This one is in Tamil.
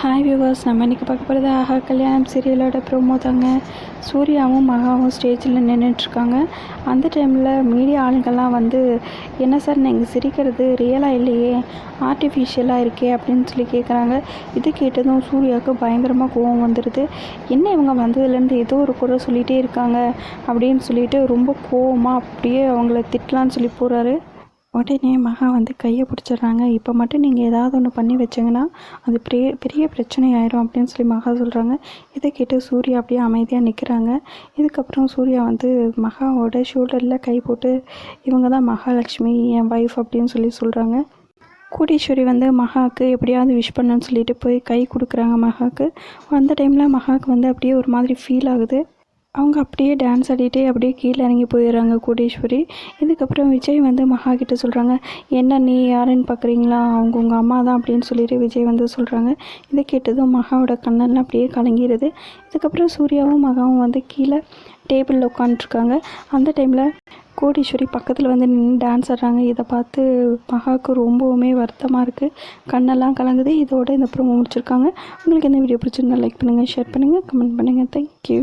ஹாய் வியூவர்ஸ் நம்ம இன்றைக்கி பார்க்க போகிறது ஆஹா கல்யாணம் சீரியலோட ப்ரோமோ தாங்க. சூர்யாவும் மகாவும் ஸ்டேஜில் நின்றுட்டுருக்காங்க அந்த டைமில் மீடியா ஆளுங்கள்லாம் வந்து என்ன சார் நீங்கள் சிரிக்கிறது ரியலாக இல்லையே? ஆர்டிஃபிஷியலாக இருக்கே? அப்படின்னு சொல்லி கேட்குறாங்க இது கேட்டதும் சூர்யாவுக்கு பயங்கரமாக கோவம் வந்துடுது என்ன இவங்க வந்ததுலேருந்து ஏதோ ஒரு குறை சொல்லிகிட்டே இருக்காங்க? அப்படின்னு சொல்லிட்டு ரொம்ப கோவமாக அப்படியே அவங்கள திட்டலான்னு சொல்லி போகிறாரு உடனே மகா வந்து கையை பிடிச்சிடுறாங்க. இப்போ மட்டும் நீங்கள் ஏதாவது ஒன்று பண்ணி வச்சிங்கன்னா அது பெரிய பெரிய பிரச்சனை ஆயிரும் அப்படின்னு சொல்லி மகா சொல்கிறாங்க இதை கேட்டு சூர்யா அப்படியே அமைதியாக நிற்கிறாங்க இதுக்கப்புறம் சூர்யா வந்து மகாவோட ஷோல்டரில் கை போட்டு இவங்க தான் மகாலட்சுமி என் ஒய்ஃப் அப்படின்னு சொல்லி சொல்கிறாங்க கோடீஸ்வரி வந்து மகாவுக்கு எப்படியாவது விஷ் பண்ணுன்னு சொல்லிட்டு போய் கை கொடுக்குறாங்க மகாவுக்கு. அந்த டைமில் மகாவுக்கு வந்து அப்படியே ஒரு மாதிரி ஃபீல் ஆகுது. அவங்க அப்படியே டான்ஸ் ஆடிட்டே அப்படியே கீழே இறங்கி போயிடுறாங்க கோடீஸ்வரி. இதுக்கப்புறம் விஜய் வந்து மகா கிட்ட சொல்கிறாங்க என்ன நீ யாருன்னு பார்க்குறீங்களா அவங்க உங்கள் அம்மா தான் அப்படின்னு சொல்லிட்டு விஜய் வந்து சொல்கிறாங்க இதை கேட்டதும் மகாவோட கண்ணெல்லாம் அப்படியே கலங்கிடுது. இதுக்கப்புறம் சூர்யாவும் மகாவும் வந்து கீழே டேபிளில் உட்காந்துருக்காங்க அந்த டைமில் கோடீஸ்வரி பக்கத்தில் வந்து நின்று டான்ஸ் ஆடுறாங்க. இதை பார்த்து மகாவுக்கு ரொம்பவுமே வருத்தமாக இருக்குது கண்ணெல்லாம் கலங்குது. இதோட இந்த ப்ரோமோ முடிச்சிருக்காங்க. உங்களுக்கு இந்த வீடியோ பிடிச்சிருந்தா லைக் பண்ணுங்கள் ஷேர் பண்ணுங்கள் கமெண்ட் பண்ணுங்கள் தேங்க்யூ